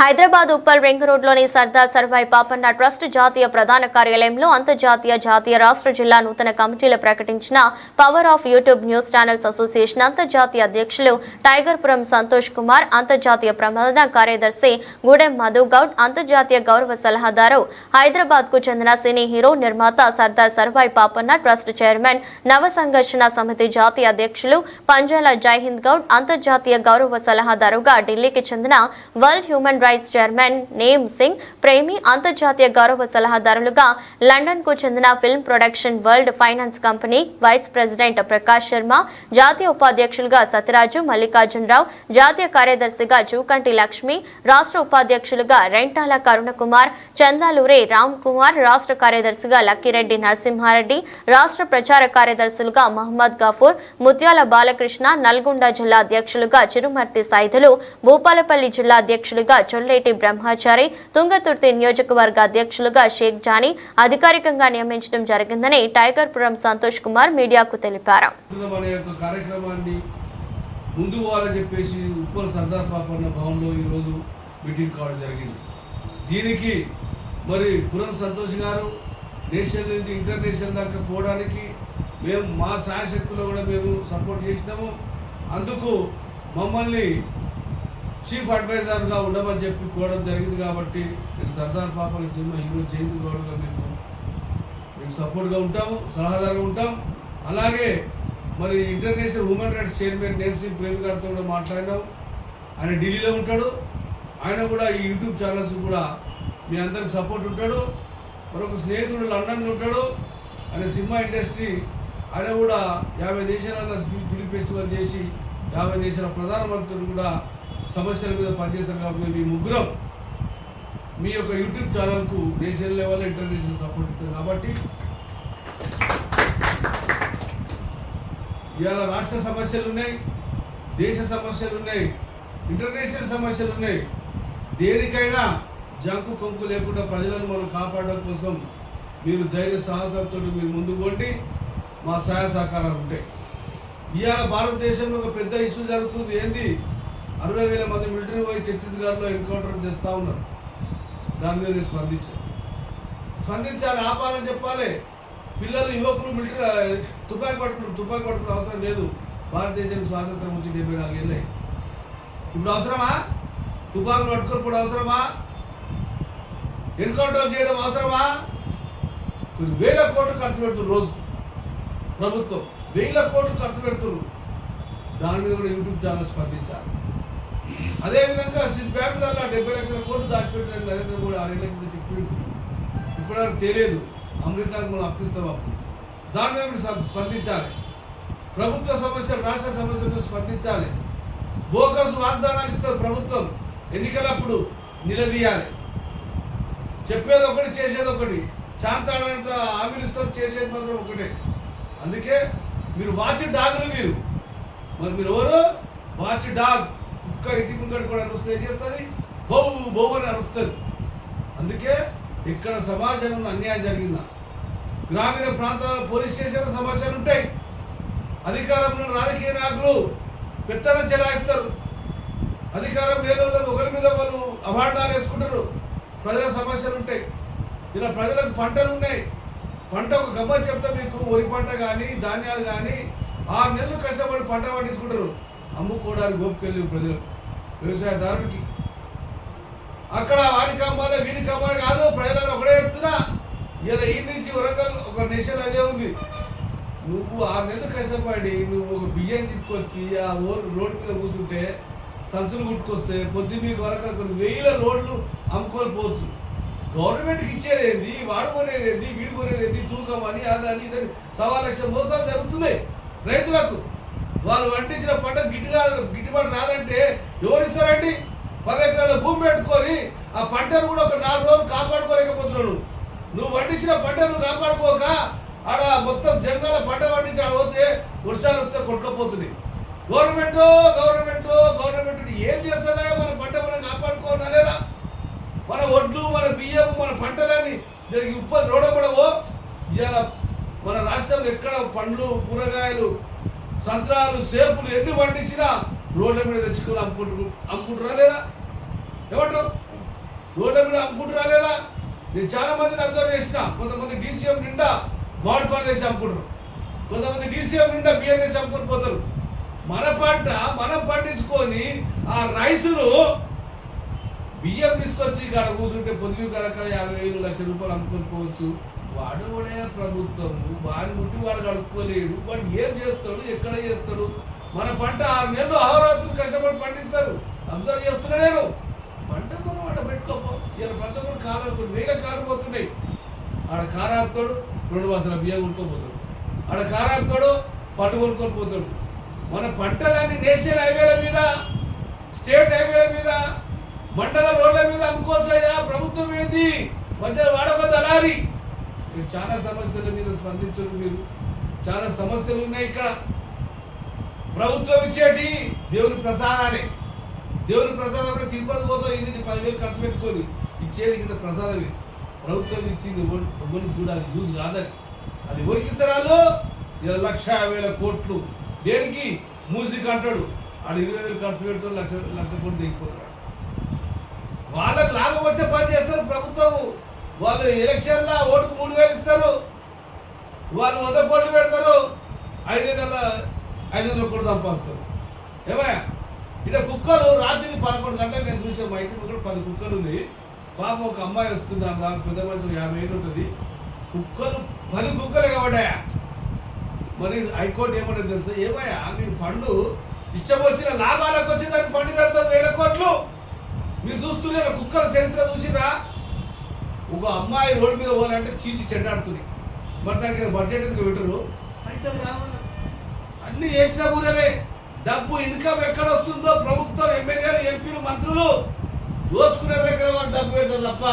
Hyderabad Uppal ring రోడ్లోని Sardar Sarvai Papanna trust జాతీయ ప్రధాన కార్యాలయంలో అంతర్జాతీయ జాతీయ రాష్ట్ర జిల్లా నూతన కమిటీలు ప్రకటించిన power of YouTube news channels association అంతర్జాతీయ అధ్యక్షులు టైగర్పురం సంతోష్ కుమార్ అంతర్జాతీయ ప్రధాన కార్యదర్శి గూడెం మధు గౌడ్ అంతర్జాతీయ గౌరవ సలహాదారు హైదరాబాద్కు చెందిన సినీ హీరో నిర్మాత సర్దార్ సర్వాయి పాపన్న ట్రస్ట్ చైర్మన్ నవ సంఘర్షణ సమితి జాతీయ అధ్యక్షులు పంజాల జైహింద్ గౌడ్ అంతర్జాతీయ గౌరవ సలహాదారుగా ఢిల్లీకి చెందిన world human rights chairman Nem Singh Premi అంతర్జాతీయ గౌరవ సలహాదారులుగా లండన్కు చెందిన film production world finance company vice president Prakash Sharma జాతీయ ఉపాధ్యక్షులుగా సత్యరాజు మల్లికార్జునరావు జాతీయ కార్యదర్శిగా జూకంటి లక్ష్మి రాష్ట్ర ఉపాధ్యక్షులుగా రెంటాల కరుణకుమార్ చందాలూరి రామ్ కుమార్ రాష్ట్ర కార్యదర్శిగా లక్కిరెడ్డి నరసింహారెడ్డి రాష్ట్ర ప్రచార కార్యదర్శులుగా మహమ్మద్ గఫూర్ ముత్యాల బాలకృష్ణ నల్గొండ జిల్లా అధ్యక్షులుగా చిరుమర్తి సైదులు భూపాలపల్లి జిల్లా అధ్యక్షులుగా చొల్లేటి బ్రహ్మచారి తుంగతుర్తి నియోజకవర్గ అధ్యక్షులుగా షేక్ జానీ అధికారికంగా నియమించడం జరిగిందని టైగర్పురం సంతోష్ కుమార్ మీడియాకు తెలిపారు. ముందు వాళ్ళని చెప్పేసి ఉప్పల్ సర్దార్ పాపన్న భవన్లో ఈరోజు మీటింగ్ కావడం జరిగింది. దీనికి మరి పురం సంతోష్ గారు నేషనల్ నుంచి ఇంటర్నేషనల్ దాకా పోవడానికి మేము మా సాయశక్తిలో కూడా మేము సపోర్ట్ చేసినాము. అందుకు మమ్మల్ని చీఫ్ అడ్వైజర్గా ఉండమని చెప్పి కోవడం జరిగింది కాబట్టి నేను సర్దార్ పాపల సినిమా హీరో చేయింది కూడా మీకు మీకు సపోర్ట్గా ఉంటాము సలహాదారుగా ఉంటాం. అలాగే మరి international human rights chairman Nemsingh Prem గారితో కూడా మాట్లాడినాం. ఆయన ఢిల్లీలో ఉంటాడు. ఆయన కూడా ఈ యూట్యూబ్ ఛానల్స్ కూడా మీ అందరికి సపోర్ట్ ఉంటాడు. మరొక స్నేహితుడు లండన్లో ఉంటాడు. ఆయన సినిమా ఇండస్ట్రీ ఆయన కూడా యాభై దేశాలలో ఫిలిం ఫెస్టివల్ చేసి యాభై దేశాల ప్రధానమంత్రులు కూడా సమస్యల మీద పనిచేస్తారు కాబట్టి మీ ముగ్గురం మీ యొక్క యూట్యూబ్ ఛానల్కు నేషనల్ లెవెల్ ఇంటర్నేషనల్ సపోర్ట్ ఇస్తారు కాబట్టి ఇవాళ రాష్ట్ర సమస్యలు ఉన్నాయి దేశ సమస్యలు ఉన్నాయి ఇంటర్నేషనల్ సమస్యలు ఉన్నాయి. దేనికైనా జంకు కొంకు లేకుండా ప్రజలను మనం కాపాడడం కోసం మీరు ధైర్య సాహసంతో మీరు ముందు పోండి మా సహాయ సహకారాలు ఉంటాయి. ఇవాళ భారతదేశంలో ఒక పెద్ద ఇష్యూ జరుగుతుంది ఏంది? అరవై వేల మంది మిలిటరీ పోయి ఛత్తీస్గఢ్లో ఎన్కౌంటర్ చేస్తూ ఉన్నారు. దాని మీద నేను స్పందించాను. స్పందించాలి ఆపాలని చెప్పాలి. పిల్లలు యువకులు మిలిటరీ తుపాకీ పట్టుకుని తుపాకీ పట్టుకునే అవసరం లేదు. భారతదేశానికి స్వాతంత్రం వచ్చి డెబ్బై నాలుగేళ్ళు ఇప్పుడు అవసరమా? తుపాకులు పట్టుకొని కూడా అవసరమా? ఎన్కౌంటర్ చేయడం అవసరమా? కొన్ని వేల కోట్లు ఖర్చు పెడుతున్నారు రోజు. ప్రభుత్వం వేల కోట్లు ఖర్చు పెడుతున్నారు. దాని మీద కూడా యూట్యూబ్ ఛానల్ స్పందించాలి. అదేవిధంగా స్విస్ బ్యాంకులలో డెబ్బై లక్షల కోట్లు దాచిపెట్టిన నరేంద్ర మోడీ ఆరేళ్ళ కింద చెప్పిండు. ఇప్పటివరకు తెలియదు అమెరికాకు మనం అప్పిస్తాం అప్పుడు. దాని మీద మీరు స్పందించాలి. ప్రభుత్వ సమస్యలు రాష్ట్ర సమస్యలు స్పందించాలి. బోకస్ వాగ్దానాలు ఇస్తారు ప్రభుత్వం. ఎన్నికలప్పుడు నిలదీయాలి. చెప్పేది ఒకటి చేసేది ఒకటి. శాంతాడంట హామీలు ఇస్తారు చేసేది మాత్రం ఒకటే. అందుకే మీరు వాచ్ డాగులు మీరు. మరి మీరు ఎవరు? Watch dog. కుక్క ఇంటి ముంగడు కూడా అరుస్తే ఏం చేస్తుంది? బౌ బౌ అని అరుస్తుంది. అందుకే ఇక్కడ సమాజంలో అన్యాయం జరిగిందా. గ్రామీణ ప్రాంతాల్లో పోలీస్ స్టేషన్ సమస్యలు ఉంటాయి. అధికారంలో రాజకీయ నాయకులు పెత్తనం చెలాయిస్తారు. అధికారం లేని వాళ్ళు ఒకరి మీద వాళ్ళు అభాండాలు వేసుకుంటారు. ప్రజల సమస్యలు ఉంటాయి. ఇలా ప్రజలకు పంటలు ఉన్నాయి. పంట ఒక గమ్మని చెప్తా మీకు వరి పంట కానీ ధాన్యాలు కానీ ఆరు నెలలు కష్టపడి పంట పండించుకుంటారు. అమ్ముకోవడానికి గోపుకెళ్ళి ప్రజలు. వ్యవసాయదారుడికి అక్కడ వాడికి అమ్మాలి వీడికి అమ్మాలి కాదు ప్రజలను ఒకటే చెప్తున్నా. ఇలా ఈ నుంచి వరంగల్ ఒక నేషన్ అదే ఉంది. నువ్వు ఆరు నెలలు కష్టపడి నువ్వు ఒక బియ్యం తీసుకొచ్చి ఆ ఊరు రోడ్డు మీద కూర్చుంటే సంచులు కుట్టుకొస్తే పొద్దు మీకు వరకు కొన్ని వేల రోడ్లు అమ్ముకొని పోవచ్చు. గవర్నమెంట్కి ఇచ్చేది ఏంది? వాడుకునేది ఏంది? వీడుకునేది ఏంది? తూకం అని అదని ఇదని సవా లక్ష మోసాలు జరుగుతున్నాయి. రైతులకు. వాళ్ళు పండించిన పంట గిట్టుగా గిట్టుబాటు రాదంటే ఎవరిస్తారండి పది ఎకరాల భూమి పెట్టుకొని ఆ పంటను కూడా ఒక నాలుగు రోజులు కాపాడుకోలేకపోతున్నాడు. నువ్వు పండించిన పంట నువ్వు కాపాడుకోక ఆడ మొత్తం జంగాల పంట పండించి ఆడ పోతే వర్షాలు వస్తే కొట్టుకపోతుంది. గవర్నమెంట్ గవర్నమెంట్ గవర్నమెంట్ ఏం చేస్తుందా? మన పంట మనం కాపాడుకోవాలా లేదా? మన ఒడ్లు మన బియ్యము మన పంటలని దీనికి ఉప్ప రోడపడవో? ఇవాళ మన రాష్ట్రంలో ఎక్కడ పండ్లు కూరగాయలు సంత్రాలు సేపులు ఎన్ని పండించినా రోడ్ల మీద తెచ్చుకుని అమ్ముకుంటు అమ్ముకుంటురా లేదా? ఏమంటావు రోడ్ల మీద అమ్ముకుంటురా లేదా? నేను చాలా మందిని అబ్జర్వ్ చేసిన. కొంతమంది డీసీఎం నిండా మామిడి పండ్లు వేసి అమ్ముకుంటారు. కొంతమంది డీసీఎం నిండా బియ్యం వేసి అమ్ముకొని పోతారు. మన పంట మనం పండించుకొని ఆ రైసును బియ్యం తీసుకొచ్చి ఇక్కడ కూర్చుంటే పొద్దు కనుక యాభై వేలు లక్ష రూపాయలు అమ్ముకొని పోవచ్చు. వాడు కూడా ప్రభుత్వం వాడి ముట్టి వాడు కడుక్కోలేడు. వాడు ఏం చేస్తాడు? ఎక్కడ చేస్తాడు? మన పంట ఆరు నెలలు అహోరాత్రులు కష్టపడి పండిస్తారు. అబ్జర్వ్ చేస్తున్నా నేను. పంట మనం ఆడ పెట్టుకోపో. ఇలా ప్రతి ఒక్కరు కారాలు కొన్ని వేల ఆడ కారాస్తాడు రెండు వాసన బియ్యం కొనుక్కోపోతాడు. ఆడ కారాస్తాడు పట్టు కొనుక్కొని పోతాడు. మన పంటలన్నీ నేషనల్ హైవేల మీద స్టేట్ హైవేల మీద మండల అమ్ముకోవచ్చయ్యా ప్రభుత్వం ఏంది? మధ్యలో వాడక దళారి. మీరు చాలా సమస్యల మీద స్పందించరు మీరు. చాలా సమస్యలు ఉన్నాయి ఇక్కడ. ప్రభుత్వం ఇచ్చేటి దేవుని ప్రసాదాలే. దేవుని ప్రసాదం అంటే తిరుపతి పోతాం ఇది పదివేలు ఖర్చు పెట్టుకొని ఇచ్చేది కింద ప్రసాదమే. ప్రభుత్వం ఇచ్చింది ఎవరు- ఎవరికి కూడా అది యూజ్ కాదని అది. ఎవరికి ఇస్తారు వాళ్ళు? ఇలా లక్ష వేల కోట్లు. దేనికి? మూసిక్ అంటాడు. ఆడు ఇరవై వేలు ఖర్చు పెడుతూ లక్ష లక్ష కోట్లు దిగిపోతాడు. వాళ్ళకి లాభం వచ్చే పని చేస్తారు ప్రభుత్వం. వాళ్ళు ఎలక్షన్లో ఓటుకు మూడు వేలు ఇస్తారు. వాళ్ళు వంద కోట్లు పెడతారు. ఐదు నెలల ఐదు వందల కోట్లు సంపాదిస్తారు. ఏమయ్యా? ఇక్కడ కుక్కలు రాత్రికి పదకొండు గంటలకు నేను చూసాను మా ఇంటి ముందు పది కుక్కలు ఉన్నాయి. పాప ఒక అమ్మాయి వస్తుంది. ఆమె పెద్ద మనిషి యాభై ఏళ్ళు ఉంటుంది. కుక్కలు పది కుక్కలే కాబట్టాయా మరి హైకోర్టు ఏమంటే తెలుసా? ఏమయ్యా? మీ ఫండ్ ఇష్టం వచ్చిన లాభాలకు వచ్చి దానికి ఫండ్ పెడతారు వేల కోట్లు. మీరు చూస్తూనే కుక్కల చరిత్ర చూసిరా ఒక అమ్మాయి రోడ్డు మీద పోవాలంటే చీచి చెడ్డాడుతుంది మరి దానికి బడ్జెట్ ఎందుకు పెట్టరు? పైసలు రావాలి. అన్ని చేసిన ఊరలే. డబ్బు ఇన్కమ్ ఎక్కడ వస్తుందో ప్రభుత్వం ఎమ్మెల్యేలు ఎంపీలు మంత్రులు. దోసుకునే దగ్గర వాళ్ళు డబ్బు పెడతారు తప్ప.